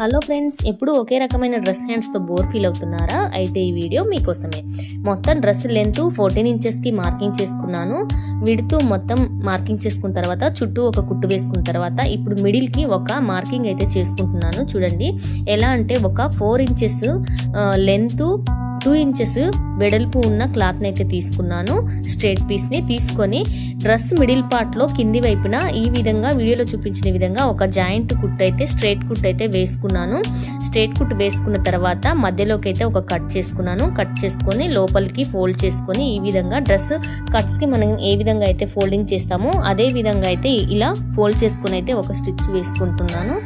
Hello friends ఎప్పుడు ఒకే రకమైన dress హ్యాండ్స్తో bore feel అవుతున్నారా? అయితే ఈ వీడియో మీకోసమే. మొత్తం డ్రెస్ లెంత్ ఫోర్టీన్ ఇంచెస్కి మార్కింగ్ చేసుకున్నాను. విడుతూ మొత్తం మార్కింగ్ చేసుకున్న తర్వాత చుట్టూ ఒక కుట్టు వేసుకున్న తర్వాత ఇప్పుడు మిడిల్కి ఒక మార్కింగ్ అయితే చేసుకుంటున్నాను. చూడండి ఎలా అంటే ఒక four inches length two inches వెడల్పు ఉన్న క్లాత్ని అయితే తీసుకున్నాను. స్ట్రేట్ పీస్ని తీసుకొని డ్రెస్ మిడిల్ పార్ట్లో కింది వైపున ఈ విధంగా వీడియోలో చూపించిన విధంగా ఒక జాయింట్ కుట్ అయితే స్ట్రేట్ కుట్ అయితే వేసుకున్నాను. స్ట్రేట్ కుట్ వేసుకున్న తర్వాత మధ్యలోకి అయితే ఒక కట్ చేసుకున్నాను. కట్ చేసుకొని లోపలికి ఫోల్డ్ చేసుకొని ఈ విధంగా డ్రెస్ కట్స్కి మనం ఏ విధంగా అయితే ఫోల్డింగ్ చేస్తామో అదే విధంగా అయితే ఇలా ఫోల్డ్ చేసుకొని అయితే ఒక స్టిచ్ వేసుకుంటున్నాను.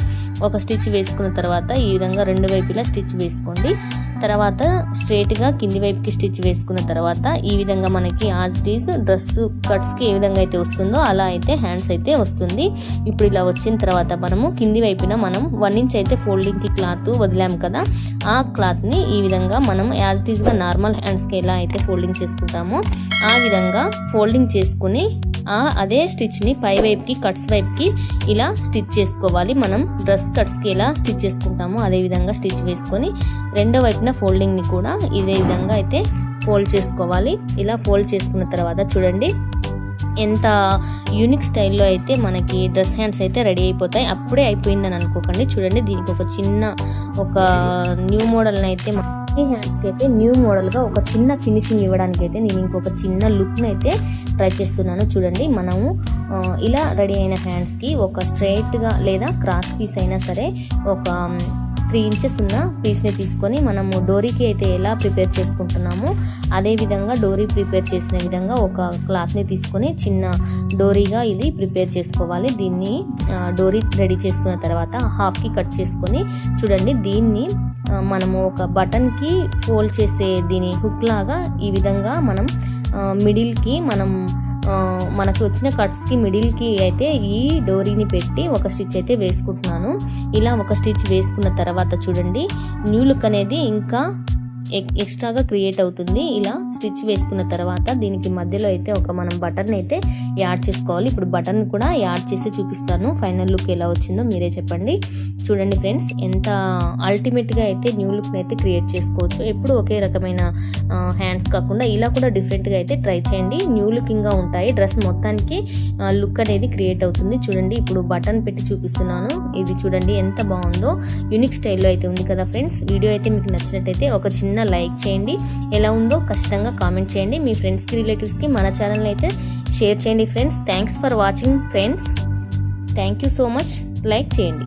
ఒక స్టిచ్ వేసుకున్న తర్వాత ఈ విధంగా రెండు వైపులా స్టిచ్ వేసుకోండి. తర్వాత స్ట్రేట్గా కింది వైపుకి స్టిచ్ వేసుకున్న తర్వాత ఈ విధంగా మనకి ఆజ్ డీస్ డ్రెస్ కట్స్కి ఏ విధంగా అయితే వస్తుందో అలా అయితే హ్యాండ్స్ అయితే వస్తుంది. ఇప్పుడు ఇలా వచ్చిన తర్వాత మనము కింది వైపున మనం వన్ ఇంచ్ అయితే ఫోల్డింగ్కి క్లాత్ వదిలాం కదా ఆ క్లాత్ని ఈ విధంగా మనం యాజ్ డీస్గా నార్మల్ హ్యాండ్స్కి ఎలా అయితే ఫోల్డింగ్ చేసుకుంటామో ఆ విధంగా ఫోల్డింగ్ చేసుకుని అదే స్టిచ్ని పై వైపుకి కట్స్ వైపుకి ఇలా స్టిచ్ చేసుకోవాలి. మనం డ్రెస్ కట్స్కి ఎలా స్టిచ్ చేసుకుంటామో అదే విధంగా స్టిచ్ వేసుకొని రెండో వైపున ఫోల్డింగ్ని కూడా ఇదే విధంగా అయితే ఫోల్డ్ చేసుకోవాలి. ఇలా ఫోల్డ్ చేసుకున్న తర్వాత చూడండి ఎంత యూనిక్ స్టైల్లో అయితే మనకి డ్రెస్ హ్యాండ్స్ అయితే రెడీ అయిపోతాయి. అప్పుడే అయిపోయిందని అనుకోకండి. చూడండి దీనికి ఒక చిన్న ఒక న్యూ మోడల్ని అయితే ఈ హ్యాండ్స్కి అయితే న్యూ మోడల్గా ఒక చిన్న ఫినిషింగ్ ఇవ్వడానికి అయితే నేను ఇంకొక చిన్న లుక్ని అయితే ట్రై చేస్తున్నాను. చూడండి మనము ఇలా రెడీ అయిన హ్యాండ్స్కి ఒక స్ట్రైట్గా లేదా క్రాస్ పీస్ అయినా సరే ఒక త్రీ ఇంచెస్ ఉన్న పీస్ని తీసుకొని మనము డోరీకి అయితే ఎలా ప్రిపేర్ చేసుకుంటున్నామో అదే విధంగా డోరీ ప్రిపేర్ చేసిన విధంగా ఒక క్లాత్ని తీసుకొని చిన్న డోరీగా ఇది ప్రిపేర్ చేసుకోవాలి. దీన్ని డోరీ రెడీ చేసుకున్న తర్వాత హాఫ్కి కట్ చేసుకొని చూడండి దీన్ని మనము ఒక బటన్కి ఫోల్డ్ చేసే దీని హుక్ లాగా ఈ విధంగా మనం మిడిల్కి మనం మనకు వచ్చిన కట్స్కి మిడిల్కి అయితే ఈ డోరీని పెట్టి ఒక స్టిచ్ అయితే వేసుకుంటున్నాను. ఇలా ఒక స్టిచ్ వేసుకున్న తర్వాత చూడండి న్యూ లుక్ అనేది ఇంకా ఎక్స్ట్రాగా క్రియేట్ అవుతుంది. ఇలా స్టిచ్ వేసుకున్న తర్వాత దీనికి మధ్యలో అయితే ఒక మనం బటన్ అయితే యాడ్ చేసుకోవాలి. ఇప్పుడు బటన్ కూడా యాడ్ చేసి చూపిస్తాను. ఫైనల్ లుక్ ఎలా వచ్చిందో మీరే చెప్పండి. చూడండి ఫ్రెండ్స్ ఎంత అల్టిమేట్గా అయితే న్యూ లుక్ని అయితే క్రియేట్ చేసుకోవచ్చు. ఎప్పుడు ఒకే రకమైన హ్యాండ్స్ కాకుండా ఇలా కూడా డిఫరెంట్గా అయితే ట్రై చేయండి. న్యూ లుకింగ్గా ఉంటాయి. డ్రెస్ మొత్తానికి లుక్ అనేది క్రియేట్ అవుతుంది. చూడండి ఇప్పుడు బటన్ పెట్టి చూపిస్తున్నాను. ఇది చూడండి ఎంత బాగుందో. యూనిక్ స్టైల్లో అయితే ఉంది కదా ఫ్రెండ్స్. వీడియో అయితే మీకు నచ్చినట్టయితే ఒక చిన్న చిన్న లైక్ చేయండి. ఎలా ఉందో ఖచ్చితంగా కామెంట్ చేయండి. మీ ఫ్రెండ్స్కి రిలేటివ్స్కి మన ఛానల్ని అయితే షేర్ చేయండి friends thanks for watching friends thank you so much like చేయండి.